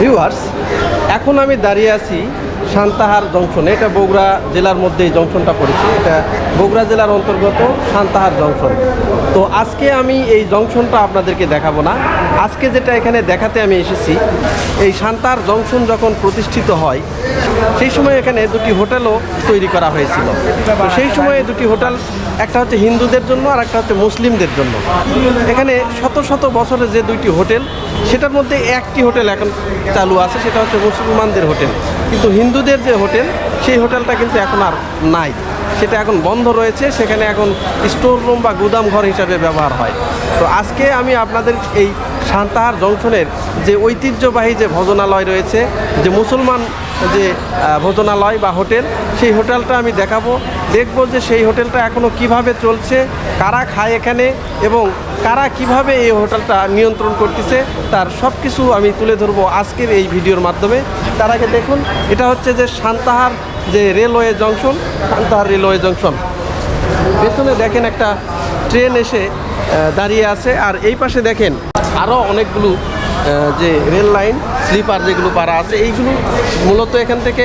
Viewers এখন আমি দাঁড়িয়ে আছি সান্তাহার জংশনে। এটা বগুড়া জেলার মধ্যে এই জংশনটা পড়েছে। এটা বগুড়া জেলার অন্তর্গত সান্তাহার জংশন। তো আজকে আমি এই জংশনটা আপনাদেরকে দেখাবো না। আজকে যেটা এখানে দেখাতে আমি এসেছি, এই সান্তাহার জংশন যখন প্রতিষ্ঠিত হয়, সেই সময় এখানে দুটি হোটেলও তৈরি করা হয়েছিল। সেই সময়ে দুটি হোটেল, একটা হচ্ছে হিন্দুদের জন্য আর একটা হচ্ছে মুসলিমদের জন্য। এখানে শত শত বছরের যে দুইটি হোটেল, সেটার মধ্যে একটি হোটেল এখন চালু আছে, সেটা হচ্ছে মুসলমানদের হোটেল। কিন্তু হিন্দুদের যে হোটেল, সেই হোটেলটা কিন্তু এখন আর নাই। সেটা এখন বন্ধ রয়েছে, সেখানে এখন স্টোর রুম বা গুদাম ঘর হিসাবে ব্যবহার হয়। তো আজকে আমি আপনাদের এই সান্তাহার জংশনের যে ঐতিহ্যবাহী যে ভোজনালয় রয়েছে, যে মুসলমান যে ভোজনালয় বা হোটেল, সেই হোটেলটা আমি দেখাবো। দেখব যে সেই হোটেলটা এখনও কীভাবে চলছে, কারা খায় এখানে এবং কারা কীভাবে এই হোটেলটা নিয়ন্ত্রণ করতেছে, তার সব কিছু আমি তুলে ধরবো আজকের এই ভিডিওর মাধ্যমে। তার আগে দেখুন, এটা হচ্ছে যে সান্তাহার যে railway junction, Santahar railway junction. পেছনে দেখেন একটা ট্রেন এসে দাঁড়িয়ে আছে, আর এই পাশে দেখেন আরও অনেকগুলো যে রেল লাইন, স্লিপার যেগুলো পারা আছে, এইগুলো মূলত এখান থেকে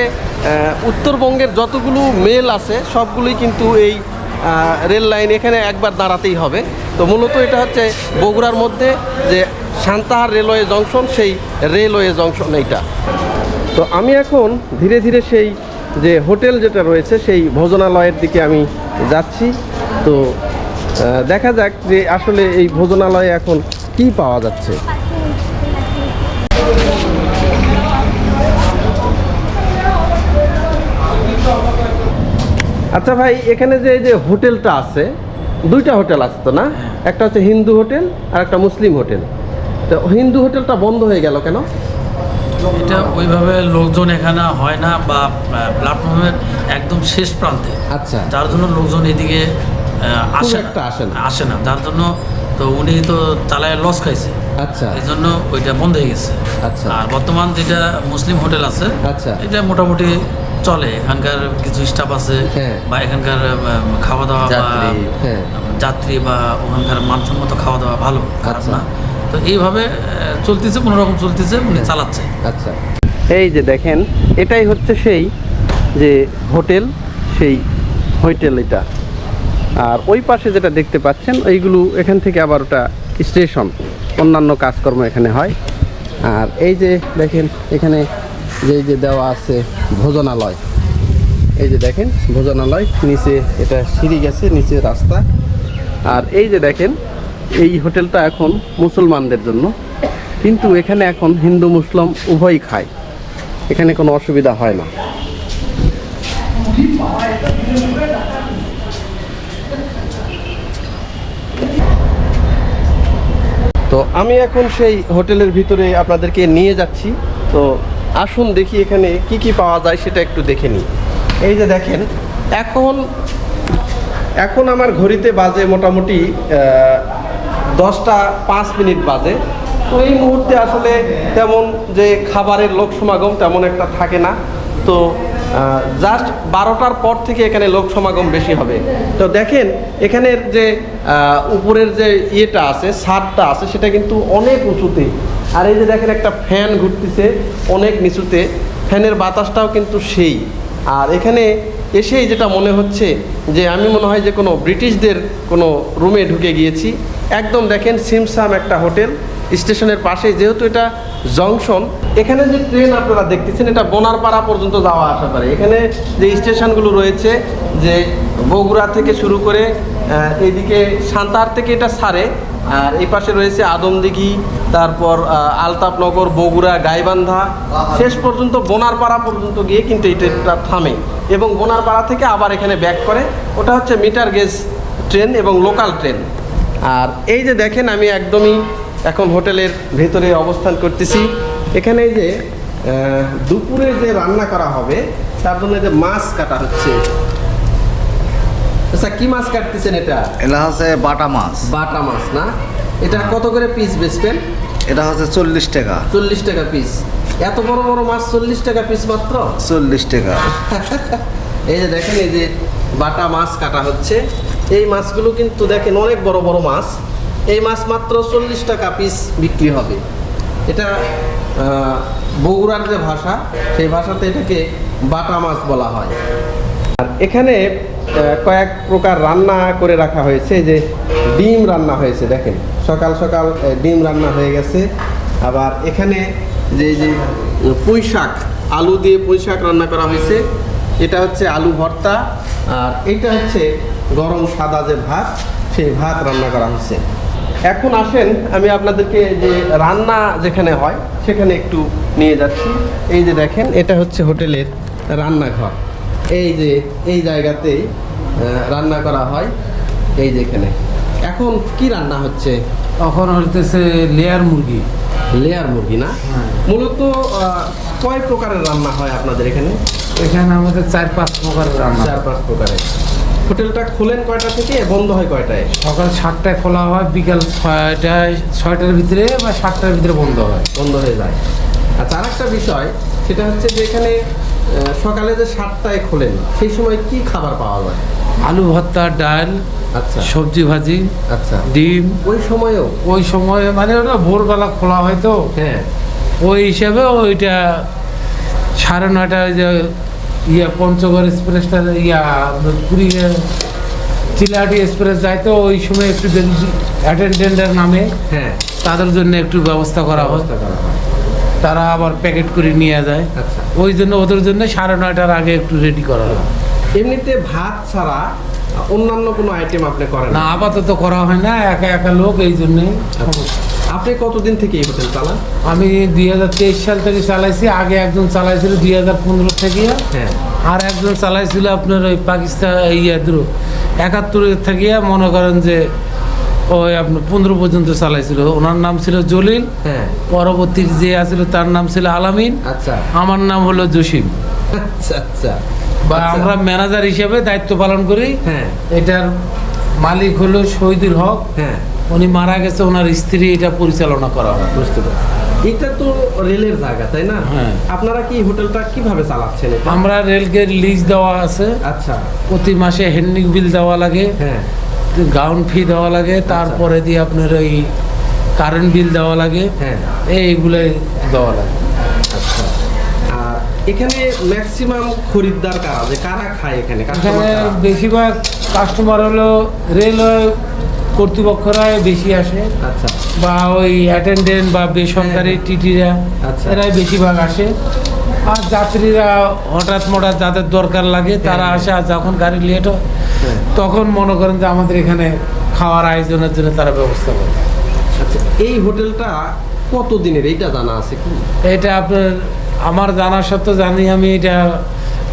উত্তরবঙ্গের যতগুলো মেল আছে, সবগুলোই কিন্তু এই রেল লাইন এখানে একবার দাঁড়াতেই হবে। তো মূলত এটা হচ্ছে বগুড়ার মধ্যে যে সান্তাহার রেলওয়ে জংশন, সেই রেলওয়ে জংশন এইটা। তো আমি এখন ধীরে ধীরে সেই যে হোটেল যেটা রয়েছে, সেই ভোজনালয়ের দিকে আমি যাচ্ছি। তো দেখা যাক যে আসলে এই ভোজনালয়ে এখন কি পাওয়া যাচ্ছে? আচ্ছা ভাই এখানে যে এই যে হোটেলটা আছে দুইটা হোটেল আছে তো না? একটা হচ্ছে হিন্দু হোটেল আর একটা মুসলিম হোটেল। তো হিন্দু হোটেলটা বন্ধ হয়ে গেল কেন? এটা ওইভাবে লোকজন এখানে হয় না বা প্ল্যাটফর্মের একদম শেষ প্রান্তে। আচ্ছা। যার জন্য লোকজন এদিকে আসে আসে না। আসে না। যার জন্য তো উনি তো চালায় লস খাইছে। আচ্ছা। এই জন্য ওইটা বন্ধ হয়ে গেছে। আচ্ছা। আর বর্তমান যেটা মুসলিম হোটেল আছে আচ্ছা। এটা মোটামুটি চলে। এখানকার কিছু স্টাফ আছে হ্যাঁ। বা এখানকার আহ, খাওয়া দাওয়া বা যাত্রী, হ্যাঁ। যাত্রী বা ওখানকার মানসম্মত খাওয়া দাওয়া ভালো খারাপ আচ্ছা। না। তো এইভাবে চলতেছে কোনো রকম চলতেছে উনি চালাচ্ছে। আচ্ছা। এই যে দেখেন এটাই হচ্ছে সেই যে হোটেল সেই হোটেল এটা। আর ওই পাশে যেটা দেখতে পাচ্ছেন, এইগুলো এখান থেকে আবার ওটা স্টেশন, অন্যান্য কাজকর্ম এখানে হয়। আর এই যে দেখেন, এখানে যে যে দেওয়া আছে ভোজনালয়, এই যে দেখেন, ভোজনালয়, নিচে এটা সিঁড়ি গেছে, নিচে রাস্তা। আর এই যে দেখেন, এই হোটেলটা এখন মুসলমানদের জন্য, কিন্তু এখানে এখন হিন্দু, মুসলিম উভয়ই খায়। এখানে কোনো অসুবিধা হয় না। আমি এখন সেই হোটেলের ভিতরে আপনাদেরকে নিয়ে যাচ্ছি। তো আসুন দেখি এখানে কি কি পাওয়া যায়, সেটা একটু দেখে নিই। এই যে দেখেন, এখন এখন আমার ঘড়িতে বাজে মোটামুটি দশটা পাঁচ মিনিট বাজে। তো এই মুহূর্তে আসলে তেমন যে খাবারের লোক সমাগম তেমন একটা থাকে না। তো জাস্ট বারোটার পর থেকে এখানে লোক সমাগম বেশি হবে। তো দেখেন, এখানের যে উপরের যে ইয়েটা আছে, ছাদটা আছে, সেটা কিন্তু অনেক উঁচুতে। আর এই যে দেখেন একটা ফ্যান ঘুরতেছে অনেক নিচুতে। ফ্যানের বাতাসটাও কিন্তু সেই। আর এখানে এসেই যেটা মনে হচ্ছে যে, আমি মনে হয় যে কোনো ব্রিটিশদের কোনো রুমে ঢুকে গিয়েছি। একদম দেখেন সিমসাম একটা হোটেল। স্টেশনের পাশে যেহেতু এটা জংশন এখানে যে ট্রেন আপনারা দেখতেছেন এটা বোনারপাড়া পর্যন্ত যাওয়া আসা পারে এখানে যে স্টেশনগুলো রয়েছে যে বগুড়া থেকে শুরু করে আহ, এইদিকে সান্তাহার থেকে এটা ছাড়ে আর এই পাশে রয়েছে আদমদিঘি তারপর আলতাপনগর বগুড়া গাইবান্ধা। শেষ পর্যন্ত বোনারপাড়া পর্যন্ত গিয়ে কিন্তু ট্রেনটা থামে এবং বোনারপাড়া থেকে আবার এখানে ব্যাক করে। ওটা হচ্ছে মিটার গেজ ট্রেন এবং লোকাল ট্রেন। আর এই যে দেখেন আমি একদমই এখন হোটেলের ভেতরে অবস্থান করতেছি। এখানে এই যে দুপুরে যে রান্না করা হবে তার জন্য যে মাছ কাটা হচ্ছে। আচ্ছা কি মাছ কাটতেছেন এটা? এটা হচ্ছে বাটা মাছ। বাটা মাছ না? এটা কত করে পিস বেচবেন? এটা হচ্ছে চল্লিশ টাকা। চল্লিশ টাকা পিস এত বড় বড় মাছ চল্লিশ টাকা পিস মাত্র? চল্লিশ টাকা। এই যে দেখেন এই যে বাটা মাছ কাটা হচ্ছে। এই মাছগুলো কিন্তু দেখেন অনেক বড় বড় মাছ। এই মাছ মাত্র চল্লিশ টাকা পিস বিক্রি হবে। এটা বগুড়ার যে ভাষা, সেই ভাষাতে এটাকে বাটা মাছ বলা হয়। আর এখানে কয়েক প্রকার রান্না করে রাখা হয়েছে যে ডিম রান্না হয়েছে, দেখেন। সকাল সকাল ডিম রান্না হয়ে গেছে। আবার এখানে যে যে, পুঁই শাক, আলু দিয়ে পুঁই শাক রান্না করা হয়েছে। এটা হচ্ছে আলু ভর্তা, আর এটা হচ্ছে গরম সাদা যে ভাত, সেই ভাত রান্না করা হয়েছে। এখন আসেন আমি আপনাদেরকে যে রান্না যেখানে হয় সেখানে একটু নিয়ে যাচ্ছি। এই যে দেখেন এটা হচ্ছে হোটেলের রান্নাঘর। এই যে এই জায়গাতেই রান্না করা হয়। এই যেখানে এখন। কি রান্না হচ্ছে? তখন হইতেছে লেয়ার মুরগি। লেয়ার মুরগি না? হ্যাঁ। মূলত কয় প্রকারের রান্না হয় আপনাদের এখানে? এখানে আমাদের চার পাঁচ প্রকারের রান্না চার পাঁচ প্রকারের। হোটেলটা খোলেন কয়টা থেকে? বন্ধ হয় কয়টায়? সকাল সাতটায় খোলা হয় বিকাল ছয়টায় ছয়টার ভিতরে বা সাতটার ভিতরে বন্ধ হয়। বন্ধ হয়ে যায়। আচ্ছা আর একটা বিষয় সেটা হচ্ছে যে এখানে সকালে যে সাতটায় খোলেন সেই সময় কি খাবার পাওয়া যায়? আলু ভর্তা ডাল আচ্ছা। সবজি ভাজি আচ্ছা। ডিম। ওই সময়ও? ওই সময় মানে ওটা ভোরবেলা খোলা হয় তো। হ্যাঁ। ওই হিসাবে ওইটা সাড়ে নয়টা ওই যে ইয়া পঞ্চগড় এক্সপ্রেসটা ইয়া পুরী চিলাহাটি এক্সপ্রেস যায় তো ওই সময় একটু অ্যাটেন্ডেন্টের নামে। হ্যাঁ। তাদের জন্য একটু ব্যবস্থা করা হয়। তারা আবার প্যাকেট করে নিয়ে যায়। আচ্ছা। ওই জন্য ওদের জন্য সাড়ে নয়টার আগে একটু রেডি করা হয়। এমনিতে ভাত ছাড়া অন্যান্য কোনো আইটেম আপনি করেন না? না আপাতত করা হয় না একা একা লোক এই জন্যে আপনি কতদিন থেকে এই হোটেল চালান? আমি দুই হাজার তেইশ সাল থেকে চালাইছি আগে একজন চালাইছিল দুই হাজার পনেরো থেকে। হ্যাঁ। আর একজন চালাইছিল আপনার ওই পাকিস্তান ইয়াদের একাত্তরের থেকে মনে করেন যে ওই আপনার পনেরো পর্যন্ত চালাইছিল। ওনার নাম ছিল জলিল হ্যাঁ। পরবর্তী যে আছিল তার নাম ছিল আলামিন আচ্ছা। আমার নাম হলো জসিম। আচ্ছা আচ্ছা। বা আচ্ছা। আমরা ম্যানেজার হিসেবে দায়িত্ব পালন করি। হ্যাঁ। এটার মালিক হলো শহীদুল হক। হ্যাঁ। উনি মারা গেছে ওনার স্ত্রী এটা পরিচালনা করা হয়। বুঝতে পারছি। এটা তো রেলের জায়গা তাই না? হ্যাঁ। আপনারা কি হোটেলটা কীভাবে চালাচ্ছেন আমরা রেলকে লিজ দেওয়া আছে। আচ্ছা। প্রতি মাসে হেন্ডিং বিল দেওয়া লাগে। হ্যাঁ। গ্রাউন্ড ফি দেওয়া লাগে। তারপরে দিয়ে আপনার ওই কারেন্ট বিল দেওয়া লাগে। হ্যাঁ। এইগুলোই দেওয়া লাগে। আচ্ছা। আর এখানে ম্যাক্সিমাম খরিদ্দার কারা যে কারা খায় এখানে? এখানে বেশিরভাগ কাস্টমার হলো রেলওয়ে কর্তৃপক্ষরাই বেশি আসে আচ্ছা বা ওই অ্যাটেন্ডেন্ট বা বেসরকারি হ্যাঁ। টিটিরা আচ্ছা। এরাই বেশিরভাগ আসে আর যাত্রীরা হঠাৎ মঠাৎ যাদের দরকার লাগে তারা হ্যাঁ। আসে আর যখন গাড়ি লেট হয় হ্যাঁ। তখন মনে করেন যে আমাদের এখানে খাওয়ার আয়োজনের জন্য তারা ব্যবস্থা করে আচ্ছা এই হোটেলটা কত দিনের এইটা জানা আছে কি এটা আপনার আমার জানার সত্ত্বেও জানি আমি এটা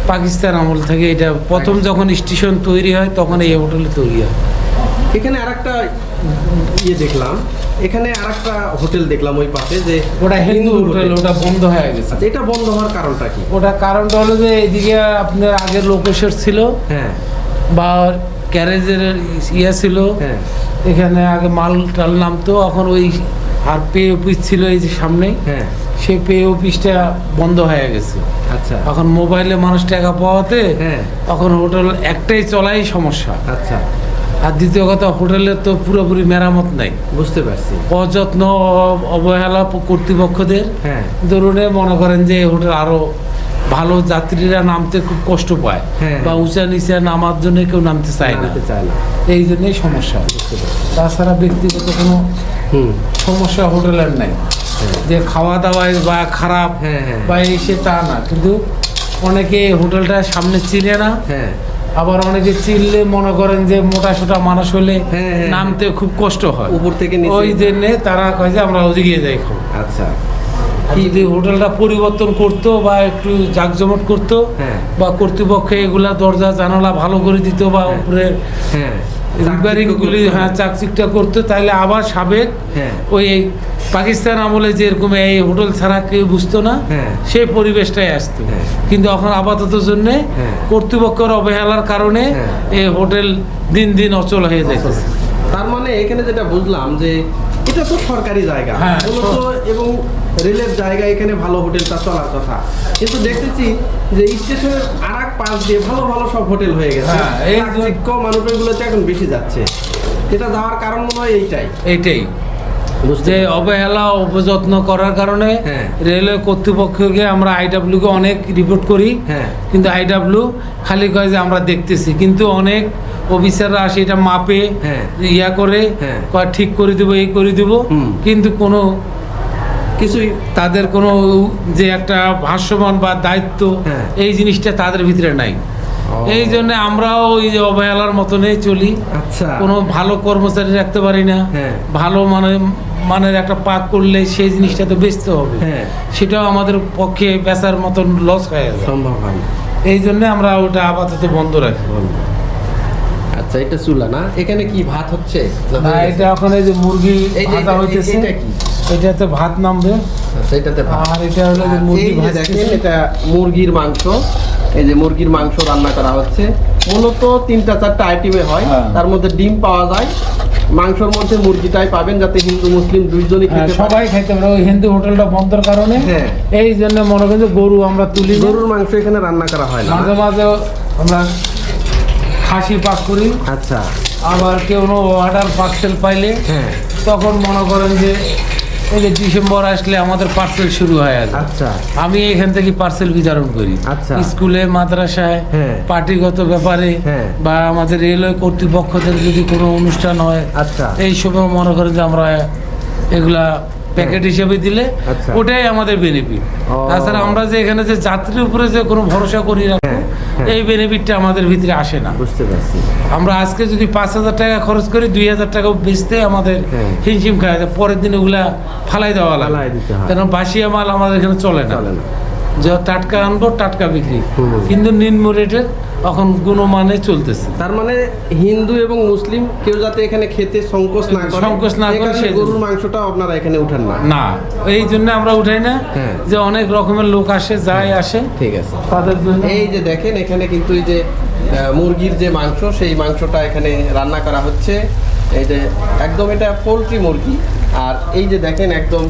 পাকিস্তান আমল থেকে এটা প্রথম যখন স্টেশন তৈরি হয় তখন এই হোটেলে তৈরি হয় এখানে আর একটা ইয়ে দেখলাম। এখানে আরেকটা হোটেল দেখলাম ওই পাশে যে ওটা হিন্দু হোটেল ওটা বন্ধ হয়ে গেছে। আচ্ছা এটা বন্ধ হওয়ার কারণটা কি? ওটা কারণটা হলো যে এদিকে আপনার আগে লোকেশ্বর ছিল। হ্যাঁ। বা ক্যারেজের ইয়ে ছিল। হ্যাঁ। এখানে আগে মাল টাল নামতো এখন ওই আর পে অফিস ছিল এই যে সামনে। হ্যাঁ। সেই পে অফিসটা বন্ধ হয়ে গেছে। আচ্ছা। এখন মোবাইলে মানুষ টাকা পাওয়াতে হ্যাঁ। তখন হোটেল একটাই চলাই সমস্যা। আচ্ছা। আর দ্বিতীয় কথা হোটেলের তো পুরোপুরি মেরামত নাই। বুঝতে পারছি। অযত্ন অবহেলা কর্তৃপক্ষদের। হ্যাঁ। দরুনে মনে করেন যে হোটেল আরও ভালো যাত্রীরা নামতে খুব কষ্ট পায়। হ্যাঁ। বা উঁচা নিচা নামার জন্য কেউ নামতে চায় না। এই জন্যই সমস্যা। তাছাড়া ব্যক্তিগত কোনো হুম। সমস্যা হোটেলের নাই। যে খাওয়া দাওয়ায় বা খারাপ হ্যাঁ, হ্যাঁ। বা এই সে তা না। কিন্তু অনেকে হোটেলটা সামনে চিনে না। হ্যাঁ। আবার অনেকে চিনলে মনে করেন যে মোটা সোটা মানুষ হলে হ্যাঁ, হ্যাঁ। নামতে খুব কষ্ট হয়। উপর থেকে ওই জন্যে তারা কয় যে আমরা ওদিকে যাই খাব আচ্ছা যদি হোটেলটা পরিবর্তন করতো বা একটু জাঁকজমট করতো হ্যাঁ। বা কর্তৃপক্ষ এগুলা দরজা জানালা ভালো করে দিত বা। উপরে হ্যাঁ। রিপেয়ারিং গুলি হ্যাঁ চাকচিকটা করতো তাহলে আবার সাবেক ওই পাকিস্তান আমলে যেরকম এই হোটেল ছাড়া কেউ বুঝতো না হ্যাঁ। সেই পরিবেশটাই আসতো। হ্যাঁ। কিন্তু এখন আপাতত জন্য হ্যাঁ। কর্তৃপক্ষের অবহেলার কারণে। এই হোটেল দিন দিন অচল হয়ে যাইতেছে। তার মানে এখানে যেটা বুঝলাম যে এটা তো সরকারি জায়গা। এবং রেলের জায়গা এখানে ভালো হোটেলটা চলার কথা। কিন্তু দেখতেছি যে স্টেশনের আর এক পাশ দিয়ে ভালো ভালো সব হোটেল হয়ে গেছে। হ্যাঁ, এই যে- চাকচিক্য মানুষের গুলোতে এখন বেশি যাচ্ছে। এটা যাওয়ার কারণ মনে হয় এইটাই। এইটাই। যে অবহেলা অপযত্ন করার কারণে হ্যাঁ। রেলওয়ে কর্তৃপক্ষকে আমরা আইডাব্লিউকে অনেক রিপোর্ট করি হ্যাঁ। কিন্তু আইডাব্লিউ খালি কয় যে আমরা দেখতেছি কিন্তু অনেক অফিসাররা আসে এটা মাপে হ্যাঁ। ইয়া করে। ঠিক করে দেবো এই করে দেবো কিন্তু কোনো কিছুই তাদের কোনো যে একটা ভাষ্যমান বা দায়িত্ব। এই জিনিসটা তাদের ভিতরে নাই এই জন্য আমরাও ওই যে অবহেলার মতনই চলি আচ্ছা কোনো ভালো কর্মচারী রাখতে পারি না। ভালো মানে মানের একটা পাক করলে সেই জিনিসটা তো বেচতে হবে। হ্যাঁ। সেটাও আমাদের পক্ষে বেচার মতন লস হয়ে সম্ভব হয় এই জন্য আমরা ওটা আপাতত বন্ধ রাখি। আচ্ছা এটা চুলা না? এখানে কি ভাত হচ্ছে? না? এটা এই যে মুরগি ভাজা হইতেছে এটা কি? এটাতে ভাত নামবে। আচ্ছা এটাতে ভাত। আর এটা হলো যে মুরগি। দেখেন এটা মুরগির মাংস। এই যে মুরগির মাংস রান্না করা হচ্ছে। মূলত তিনটা চারটা আইটেমে হয়। হ্যাঁ। তার মধ্যে ডিম পাওয়া যায় মাংসর মধ্যে মুরগিটাই পাবেন যাতে হিন্দু মুসলিম দুইজনই হ্যাঁ, খেতে পারে। সবাই খেতে পারে। ওই হিন্দু হোটেলটা বন্ধের কারণে। হ্যাঁ। এই জন্য মনে করেন যে গরু আমরা তুলি গরুর মাংস এখানে রান্না করা হয় না। মাঝে মাঝে আমরা খাসি পাক করি। আচ্ছা। আবার কেউ অর্ডার পার্সেল পাইলে হ্যাঁ। তখন মনে করেন যে এই যে ডিসেম্বর আসলে আমাদের পার্সেল শুরু হয়ে আচ্ছা আমি এখান থেকে পার্সেল বিতরণ করি আচ্ছা। স্কুলে মাদ্রাসায় হ্যাঁ। পার্টিগত ব্যাপারে হ্যাঁ। বা আমাদের রেলওয়ে কর্তৃপক্ষদের যদি কোনো অনুষ্ঠান হয় আচ্ছা এই সময় মনে করেন যে আমরা এগুলা প্যাকেট হিসেবে দিলে আচ্ছা। ওটাই আমাদের বেনিফিট তাছাড়া আমরা যে এখানে যে যাত্রীর উপরে যে কোনো ভরসা করি না হ্যাঁ। এই বেনিফিটটা আমাদের ভিতরে আসে না। বুঝতে পারছি। আমরা আজকে যদি পাঁচ হাজার টাকা খরচ করি দুই হাজার টাকা বেচতে আমাদের হ্যাঁ। হিমশিম খায়। যায়। পরের দিন ওগুলা ফালাই দেওয়া লাগে। কেন বাসিয়া মাল আমাদের এখানে চলে না। যা টাটকা আনব টাটকা বিক্রি। কিন্তু নিম্ন রেটে এখন গুণমানে চলতেছে। তার মানে হিন্দু এবং মুসলিম কেউ যাতে এখানে খেতে সংকোচ না করে সংকোচ না করে সেই গরুর মাংসটা আপনারা এখানে উঠেন না। না এই জন্য আমরা উঠাই না হ্যাঁ। যে অনেক রকমের লোক আসে যায় আসে। ঠিক আছে। তাদের জন্য। এই যে দেখেন এখানে কিন্তু এই যে মুরগির যে মাংস সেই মাংসটা এখানে রান্না করা হচ্ছে। এই যে একদম এটা পোলট্রি মুরগি। আর এই যে দেখেন একদম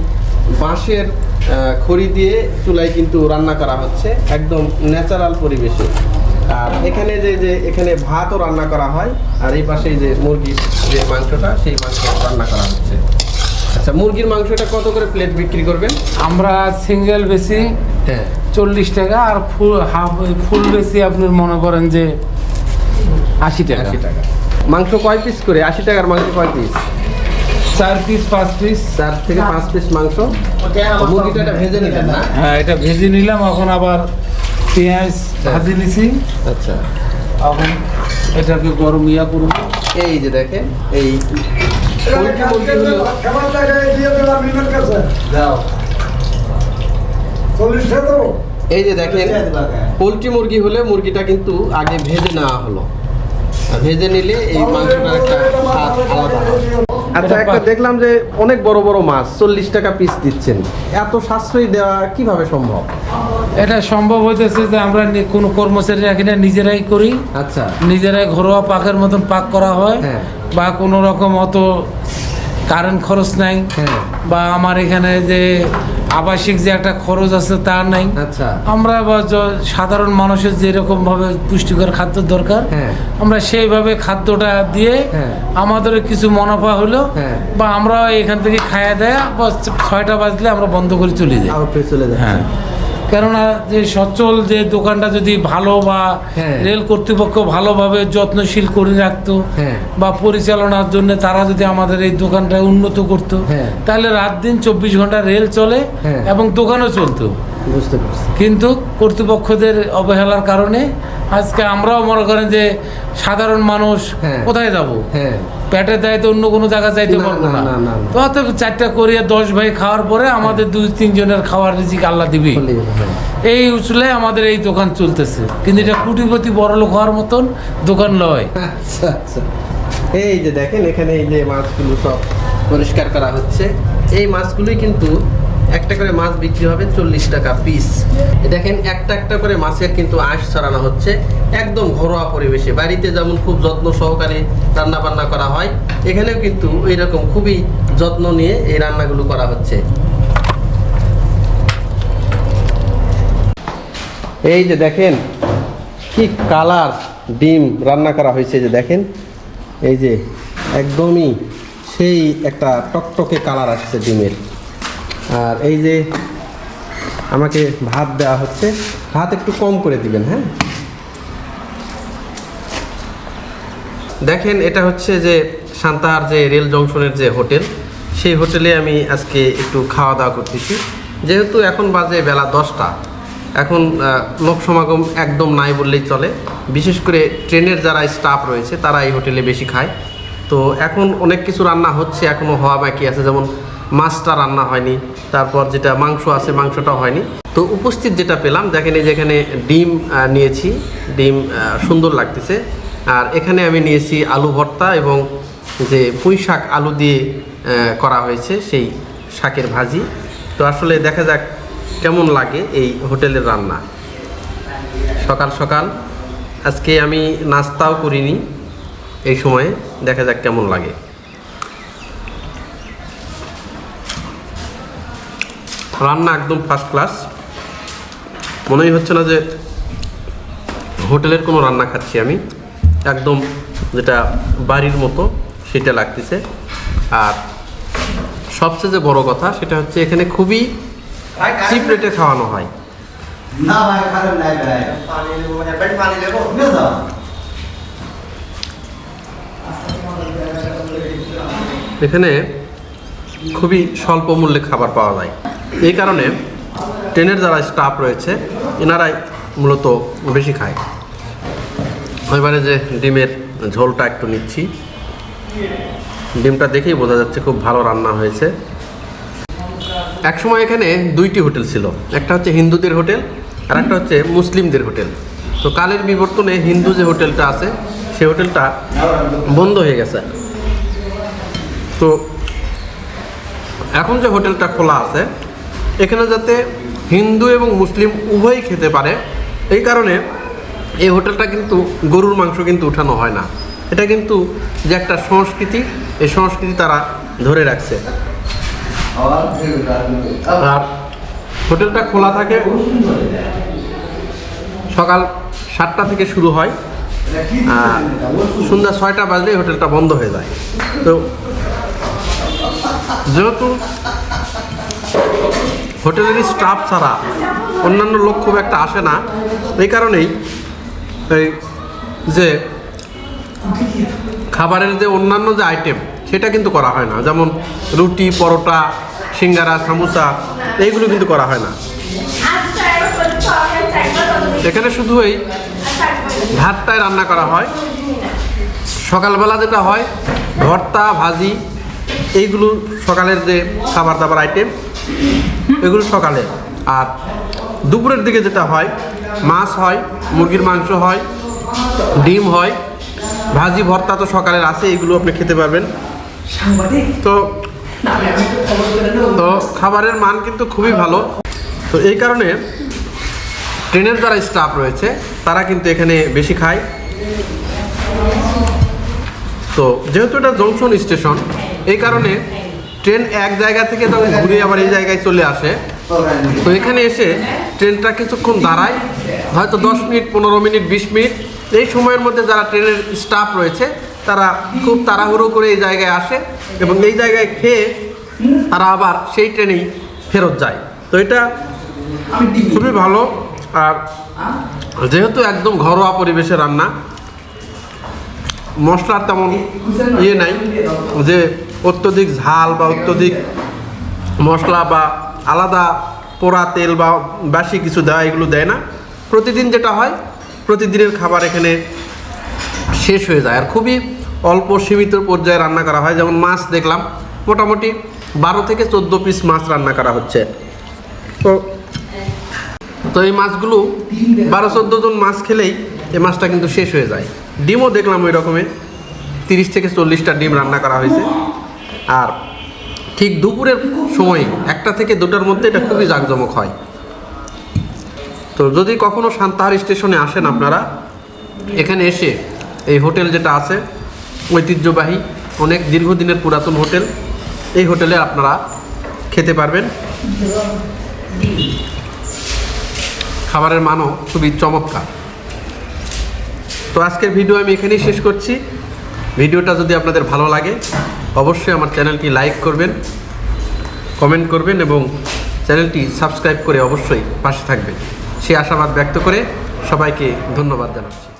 বাঁশের খড়ি দিয়ে চুলায় কিন্তু রান্না করা হচ্ছে। একদম ন্যাচারাল পরিবেশে। আর এখানে যে যে এখানে ভাতও রান্না করা হয় আর এই পাশে যে মুরগির যে মাংসটা সেই মাংস রান্না করা হচ্ছে। আচ্ছা মুরগির মাংসটা কত করে প্লেট বিক্রি করবেন? আমরা সিঙ্গেল বেশি হ্যাঁ। চল্লিশ টাকা আর ফুল হাফ ফুল বেশি আপনি মনে করেন যে আশি টাকা। আশি টাকা। মাংস কয় পিস করে? আশি টাকার মাংস কয় পিস চার পিস পাঁচ পিস চার থেকে পাঁচ পিস মাংস। মুরগিটা ভেজে নিলেন না? হ্যাঁ এটা ভেজে নিলাম এখন আবার পেঁয়াজ ভাজি নিছি। আচ্ছা। এখন এটাকে গরম ইয়া করুন এই যে দেখেন এই এই যে দেখেন। পোলট্রি মুরগি হলে মুরগিটা কিন্তু আগে ভেজে নেওয়া হলো। ভেজে নিলে এই মাংসটার একটা স্বাদ আলাদা হয়। আচ্ছা একটা দেখলাম যে অনেক বড় বড় মাছ চল্লিশ টাকা পিস দিচ্ছেন। এত সাশ্রয়ী দেওয়া কীভাবে সম্ভব? এটা সম্ভব হইতেছে যে আমরা কোনো কর্মচারী রাখি না নিজেরাই করি। আচ্ছা। নিজেরাই ঘরোয়া পাকের মতন পাক করা হয়। হ্যাঁ। বা কোনো রকম অত কারেন্ট খরচ নাই। হ্যাঁ। বা আমার এখানে যে আবাসিক যে একটা খরচ আছে তা নাই আচ্ছা আমরা বা সাধারণ মানুষের যেরকম ভাবে পুষ্টিকর খাদ্য দরকার হ্যাঁ। আমরা সেইভাবে খাদ্যটা দিয়ে হ্যাঁ। আমাদের কিছু মুনাফা হলো হ্যাঁ। বা আমরা এখান থেকে খাইয়া দেয়া বা ছয়টা বাজলে আমরা বন্ধ করে চলে যাই চলে যাই হ্যাঁ কেননা যে সচল যে দোকানটা যদি ভালো বা হ্যাঁ। রেল কর্তৃপক্ষ ভালোভাবে যত্নশীল করে রাখতো হ্যাঁ। বা পরিচালনার জন্য তারা যদি আমাদের এই দোকানটা উন্নত করতো হ্যাঁ। তাহলে রাত দিন চব্বিশ ঘণ্টা রেল চলে। এবং দোকানও চলতো বুঝতে পারছি। কিন্তু কর্তৃপক্ষদের অবহেলার কারণে আজকে আমরাও মনে করেন যে সাধারণ মানুষ হ্যাঁ। কোথায় যাব? হ্যাঁ। পেটের দায় তো অন্য কোনো জায়গা যাইতে পারব না। তো অত চারটা করিয়া দশ ভাই খাওয়ার পরে আমাদের দুই তিনজনের খাওয়ার রিজিক আল্লাহ দিবি। এই উচলে আমাদের এই দোকান চলতেছে। কিন্তু এটা কোটিপতি বড় লোক হওয়ার মতন দোকান নয়। আচ্ছা আচ্ছা। এই যে দেখেন এখানে এই যে মাছগুলো সব পরিষ্কার করা হচ্ছে। এই মাছগুলোই কিন্তু একটা করে মাছ বিক্রি হবে চল্লিশ টাকা পিস দেখেন, একটা একটা করে মাছের কিন্তু আঁশ ছড়ানো হচ্ছে একদম ঘরোয়া পরিবেশে। বাড়িতে যেমন খুব যত্ন সহকারে রান্না বান্না করা হয়, এখানেও কিন্তু এইরকম খুবই যত্ন নিয়ে এই রান্নাগুলো করা হচ্ছে। এই যে দেখেন, কি কালার ডিম রান্না করা হয়েছে যে দেখেন, এই যে একদমই সেই একটা টকটকে কালার আসছে ডিমের। আর এই যে আমাকে ভাত দেওয়া হচ্ছে, ভাত একটু কম করে দিবেন হ্যাঁ? দেখেন, এটা হচ্ছে যে সান্তাহার যে রেল জংশনের যে হোটেল, সেই হোটেলে আমি আজকে একটু খাওয়া দাওয়া করতেছি। যেহেতু এখন বাজে বেলা দশটা, এখন লোক সমাগম একদম নাই বললেই চলে। বিশেষ করে ট্রেনের যারা স্টাফ রয়েছে, তারা এই হোটেলে বেশি খায়। তো এখন অনেক কিছু রান্না হচ্ছে এখনও হওয়া বাকি আছে, যেমন মাছটা রান্না হয়নি, তারপর যেটা মাংস আছে মাংসটা হয়নি। তো উপস্থিত যেটা পেলাম, দেখেন এই যেখানে ডিম নিয়েছি। ডিম সুন্দর লাগতেছে। আর এখানে আমি নিয়েছি আলু ভর্তা এবং যে পুঁই শাক আলু দিয়ে করা হয়েছে সেই শাকের ভাজি। তো আসলে দেখা যাক কেমন লাগে এই হোটেলের রান্না। সকাল সকাল, আজকে আমি নাস্তাও করিনি এই সময়ে, দেখা যাক কেমন লাগে। রান্না একদম ফার্স্ট ক্লাস মনেই হচ্ছে না যে হোটেলের কোনো রান্না খাচ্ছি আমি। একদম যেটা বাড়ির মতো সেটা লাগতেছে। আর সবচেয়ে যে বড় কথা সেটা হচ্ছে এখানে খুবই চিপ রেটে খাওয়ানো হয়। এখানে খুবই স্বল্প মূল্যে খাবার পাওয়া যায়। এই কারণে ট্রেনের যারা স্টাফ রয়েছে, এনারাই মূলত বেশি খায়। এবারে যে ডিমের ঝোলটা একটু নিচ্ছি। ডিমটা দেখেই বোঝা যাচ্ছে খুব ভালো রান্না হয়েছে। একসময় এখানে দুইটি হোটেল ছিল, একটা হচ্ছে হিন্দুদের হোটেল আর একটা হচ্ছে মুসলিমদের হোটেল। তো কালের বিবর্তনে হিন্দু যে হোটেলটা আছে সেই হোটেলটা বন্ধ হয়ে গেছে। তো এখন যে হোটেলটা খোলা আছে এখানে যাতে হিন্দু এবং মুসলিম উভয়ই খেতে পারে, এই কারণে এই হোটেলটা কিন্তু গরুর মাংস কিন্তু উঠানো হয় না। এটা কিন্তু যে একটা সংস্কৃতি, এই সংস্কৃতি তারা ধরে রাখছে। আর হোটেলটা খোলা থাকে সকাল সাতটা থেকে শুরু হয়। সন্ধ্যা ছয়টা বাজলেই হোটেলটা বন্ধ হয়ে যায়। তো যেহেতু হোটেলের স্টাফ ছাড়া অন্যান্য লোক খুব একটা আসে না। এই কারণেই এই যে খাবারের যে অন্যান্য যে আইটেম সেটা কিন্তু করা হয় না। যেমন রুটি, পরোটা, সিঙ্গারা, সামোসা, এইগুলো কিন্তু করা হয় না। এখানে শুধু এই ভাতটাই রান্না করা হয়। সকালবেলা যেটা হয়, ভর্তা, ভাজি, এইগুলো সকালের যে খাবার দাবার আইটেম এগুলো সকালে। আর দুপুরের দিকে যেটা হয় মাছ হয় মুরগির মাংস হয় ডিম হয় ভাজি ভর্তা তো সকালের আছে এগুলো আপনি খেতে পারবেন। তো তো খাবারের মান কিন্তু খুবই ভালো। তো এই কারণে ট্রেনের যারা স্টাফ রয়েছে তারা কিন্তু এখানে বেশি খায়। তো যেহেতু এটা জংশন স্টেশন এই কারণে ট্রেন এক জায়গা থেকে যখন ঘুরে আবার এই জায়গায় চলে আসে। তো এখানে এসে ট্রেনটা কিছুক্ষণ দাঁড়ায়, হয়তো দশ মিনিট, পনেরো মিনিট, বিশ মিনিট। এই সময়ের মধ্যে যারা ট্রেনের স্টাফ রয়েছে, তারা খুব তাড়াহুড়ো করে এই জায়গায় আসে এবং এই জায়গায় খেয়ে তারা আবার সেই ট্রেনেই ফেরত যায়। তো এটা খুবই ভালো। আর যেহেতু একদম ঘরোয়া পরিবেশে রান্না, মশলার তেমন ইয়ে নাই যে অত্যধিক ঝাল বা অত্যধিক মশলা বা আলাদা পোড়া তেল বা বাসি কিছু দেওয়া এগুলো দেয় না। প্রতিদিন যেটা হয়, প্রতিদিনের খাবার এখানে শেষ হয়ে যায়। আর খুবই অল্প সীমিত পর্যায়ে রান্না করা হয়। যেমন মাছ দেখলাম, মোটামুটি বারো থেকে চোদ্দ পিস মাছ রান্না করা হচ্ছে। তো তো এই মাছগুলো বারো চোদ্দ জন মাছ খেলেই এই মাছটা কিন্তু শেষ হয়ে যায়। ডিমও দেখলাম ওই রকমের তিরিশ থেকে চল্লিশটা ডিম রান্না করা হয়েছে। আর ঠিক দুপুরের সময় একটা থেকে দুটার মধ্যে এটা খুবই জাঁকজমক হয়। তো যদি কখনো সান্তাহার স্টেশনে আসেন আপনারা, এখানে এসে এই হোটেল যেটা আছে, ঐতিহ্যবাহী, অনেক দীর্ঘদিনের পুরাতন হোটেল, এই হোটেলে আপনারা খেতে পারবেন। খাবারের মানও খুবই চমৎকার। তো আজকের ভিডিও আমি এখানেই শেষ করছি। ভিডিওটা যদি আপনাদের ভালো লাগে অবশ্যই আমার চ্যানেলটি লাইক করবেন, কমেন্ট করবেন এবং চ্যানেলটি সাবস্ক্রাইব করে অবশ্যই পাশে থাকবেন। সেই আশাবাদ ব্যক্ত করে সবাইকে ধন্যবাদ জানাচ্ছি।